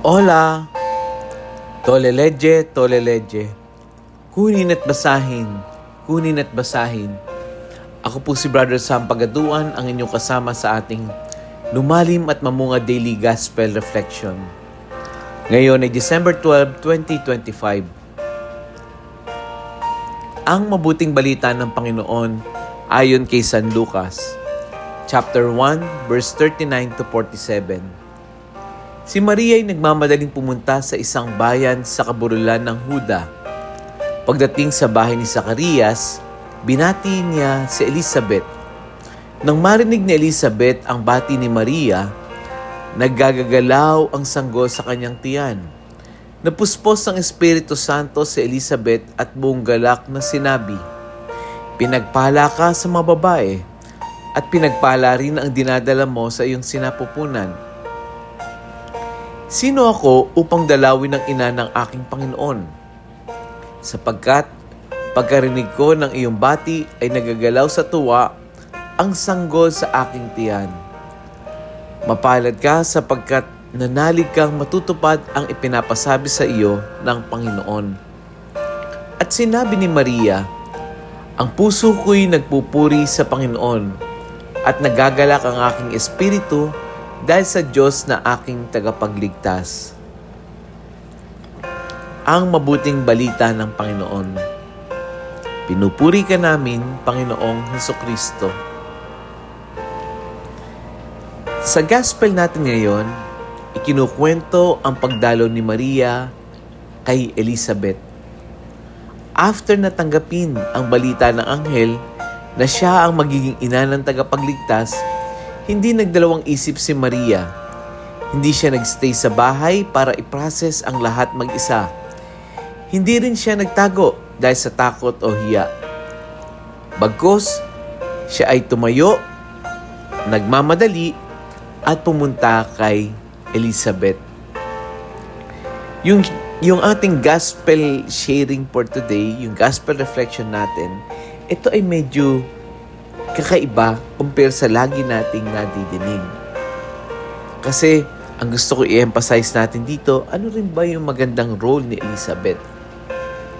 Hola! Toleleje, toleleje. Kunin at basahin, kunin at basahin. Ako po si Brother Sam Pagaduan, ang inyong kasama sa ating lumalim at mamunga daily gospel reflection. Ngayon ay December 12, 2025. Ang mabuting balita ng Panginoon ayon kay San Lucas, chapter 1, verse 39 to 47. Si Maria ay nagmamadaling pumunta sa isang bayan sa kabululan ng Huda. Pagdating sa bahay ni Zacarias, binati niya si Elizabeth. Nang marinig ni Elizabeth ang bati ni Maria, naggagagalaw ang sanggol sa kanyang tiyan. Napuspos ang Espiritu Santo si Elizabeth at buong galak na sinabi, Pinagpala ka sa mga babae at pinagpala rin ang dinadala mo sa iyong sinapupunan. Sino ako upang dalawin ng ina ng aking Panginoon? Sapagkat pagkarinig ko ng iyong bati ay nagagalaw sa tuwa ang sanggol sa aking tiyan. Mapalad ka sapagkat nanalig kang matutupad ang ipinapasabi sa iyo ng Panginoon. At sinabi ni Maria, Ang puso ko'y nagpupuri sa Panginoon at nagagalak ang aking espiritu dahil sa Diyos na aking tagapagligtas. Ang mabuting balita ng Panginoon. Pinupuri ka namin, Panginoong Heso Kristo. Sa gospel natin ngayon, ikinukwento ang pagdalo ni Maria kay Elizabeth. After natanggapin ang balita ng anghel na siya ang magiging ina ng tagapagligtas, hindi nagdalawang isip si Maria. Hindi siya nagstay sa bahay para i-process ang lahat mag-isa. Hindi rin siya nagtago dahil sa takot o hiya. Bagkos, siya ay tumayo, nagmamadali, at pumunta kay Elizabeth. Yung, yung ating gospel sharing for today, yung gospel reflection natin, ito ay medyo kakaiba compare sa lagi nating nadidinig. Kasi ang gusto ko i-emphasize natin dito, ano rin ba yung magandang role ni Elizabeth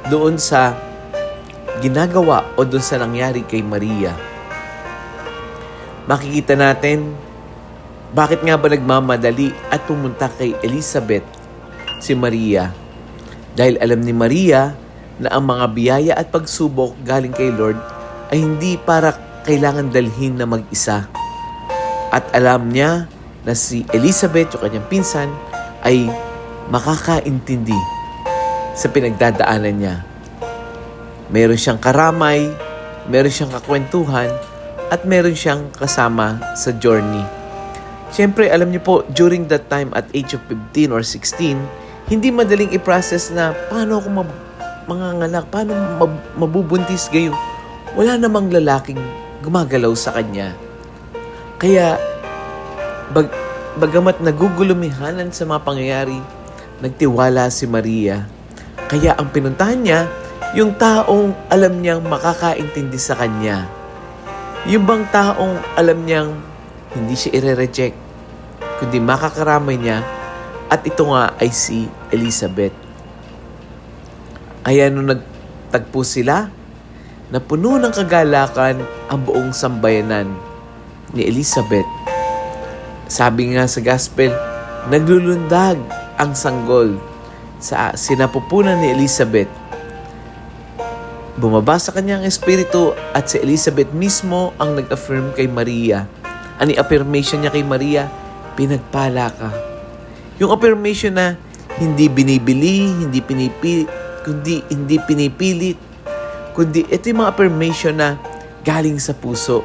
doon sa ginagawa o doon sa nangyari kay Maria. Makikita natin bakit nga ba nagmamadali at pumunta kay Elizabeth si Maria? Dahil alam ni Maria na ang mga biyaya at pagsubok galing kay Lord ay hindi para kailangan dalhin na mag-isa. At alam niya na si Elizabeth, yung kanyang pinsan, ay makakaintindi sa pinagdadaanan niya. Meron siyang karamay, meron siyang kakwentuhan, at meron siyang kasama sa journey. Siyempre, alam niyo po, during that time at age of 15 or 16, hindi madaling i-process na paano ako mab- mga nganak, paano mab- mabubuntis gayon. Wala namang lalaking gumagalaw sa kanya. Kaya, bag, bagamat nagugulumihanan sa mga pangyayari, nagtiwala si Maria. Kaya ang pinuntahan niya, yung taong alam niyang makakaintindi sa kanya. Yung bang taong alam niyang hindi siya ire-reject, kundi makakaramay niya, at ito nga ay si Elizabeth. Kaya nung nagtagpo sila, na puno ng kagalakan ang buong sambayanan ni Elizabeth. Sabi nga sa gospel, naglulundag ang sanggol sa sinapupunan ni Elizabeth. Bumaba sa kanyang espiritu at si Elizabeth mismo ang nag-affirm kay Maria. Ang affirmation niya kay Maria, pinagpala ka. Yung affirmation na hindi binibili, hindi pinipili, kundi hindi pinipilit, kundi ito yung mga affirmation na galing sa puso.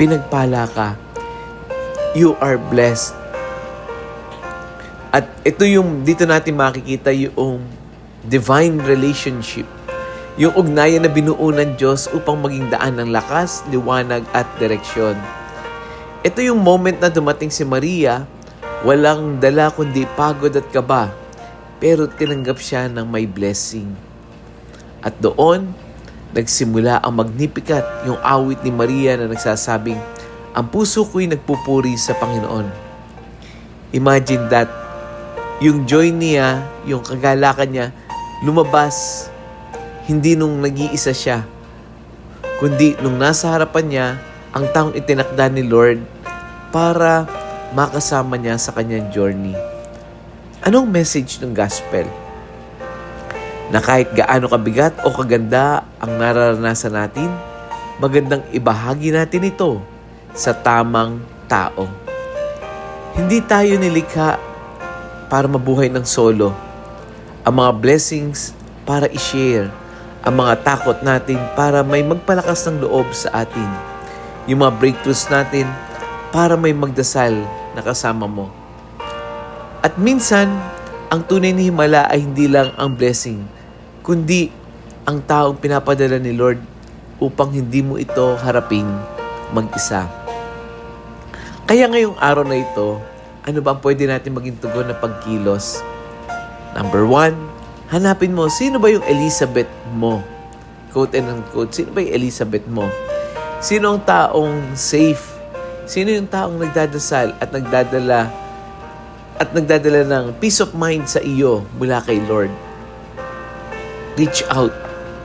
Pinagpala ka. You are blessed. At ito yung dito natin makikita yung divine relationship. Yung ugnayan na binuo ng Diyos upang maging daan ng lakas, liwanag at direksyon. Ito yung moment na dumating si Maria, walang dala kundi pagod at kaba, pero tinanggap siya ng may blessing. At doon, nagsimula ang Magnificat, yung awit ni Maria na nagsasabing, Ang puso ko'y nagpupuri sa Panginoon. Imagine that yung joy niya, yung kagalakan niya, lumabas hindi nung nag-iisa siya, kundi nung nasa harapan niya ang taong itinakda ni Lord para makasama niya sa kanyang journey. Anong message ng gospel? Na kahit gaano kabigat o kaganda ang nararanasan natin, magandang ibahagi natin ito sa tamang tao. Hindi tayo nilikha para mabuhay ng solo. Ang mga blessings para i-share. Ang mga takot natin para may magpalakas ng loob sa atin. Yung mga breakthroughs natin para may magdasal na kasama mo. At minsan, ang tunay ni Himala ay hindi lang ang blessing, kundi ang taong pinapadala ni Lord upang hindi mo ito harapin mag-isa. Kaya ngayong araw na ito, ano ba ang pwede natin maging tugon na pagkilos? Number one, hanapin mo, sino ba yung Elizabeth mo? Quote and unquote, sino ba yung Elizabeth mo? Sino ang taong safe? Sino yung taong nagdadasal at nagdadala at nagdadala ng peace of mind sa iyo mula kay Lord? Reach out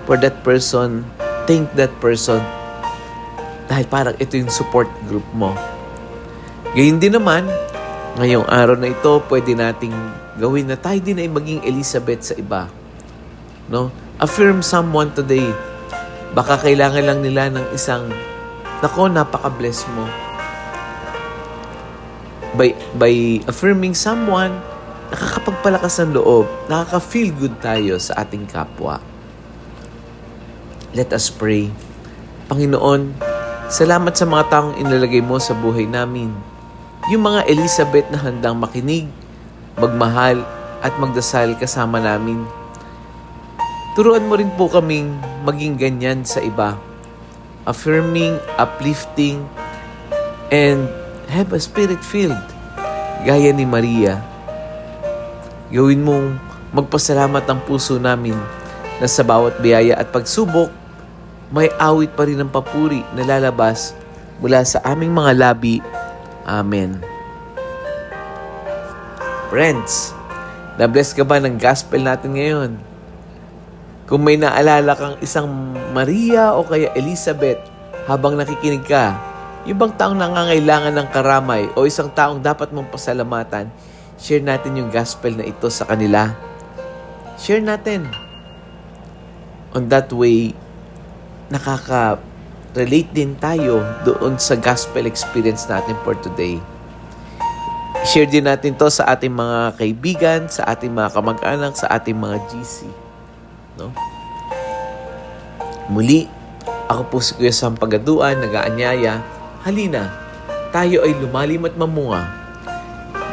for that person. Thank that person. Dahil parang ito yung support group mo. Gayun din naman, ngayong araw na ito, pwede nating gawin na tayo din ay maging Elizabeth sa iba. No? Affirm someone today. Baka kailangan lang nila ng isang, nako, napaka-bless mo. By, by affirming someone, nakakapagpalakas ng loob, nakaka-feel good tayo sa ating kapwa. Let us pray. Panginoon, salamat sa mga taong inilagay mo sa buhay namin. Yung mga Elizabeth na handang makinig, magmahal, at magdasal kasama namin. Turuan mo rin po kaming maging ganyan sa iba. Affirming, uplifting, and have a spirit filled. Gaya ni Maria. Gawin mong magpasalamat ang puso namin na sa bawat biyaya at pagsubok, may awit pa rin ng papuri na lalabas mula sa aming mga labi. Amen. Friends, na-bless ka ba ng gospel natin ngayon? Kung may naalala kang isang Maria o kaya Elizabeth habang nakikinig ka, yung taong nangangailangan ng karamay o isang taong dapat mong pasalamatan, share natin yung gospel na ito sa kanila. Share natin. On that way, nakaka-relate din tayo doon sa gospel experience natin for today. Share din natin to sa ating mga kaibigan, sa ating mga kamag-anak, sa ating mga GC. No? Muli, ako po si Kuya Sam Pagaduan, nag-aanyaya. Halina, tayo ay lumalim at mamunga.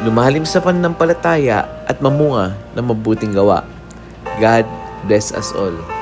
Lumalim sa pananampalataya at mamunga ng mabuting gawa. God bless us all.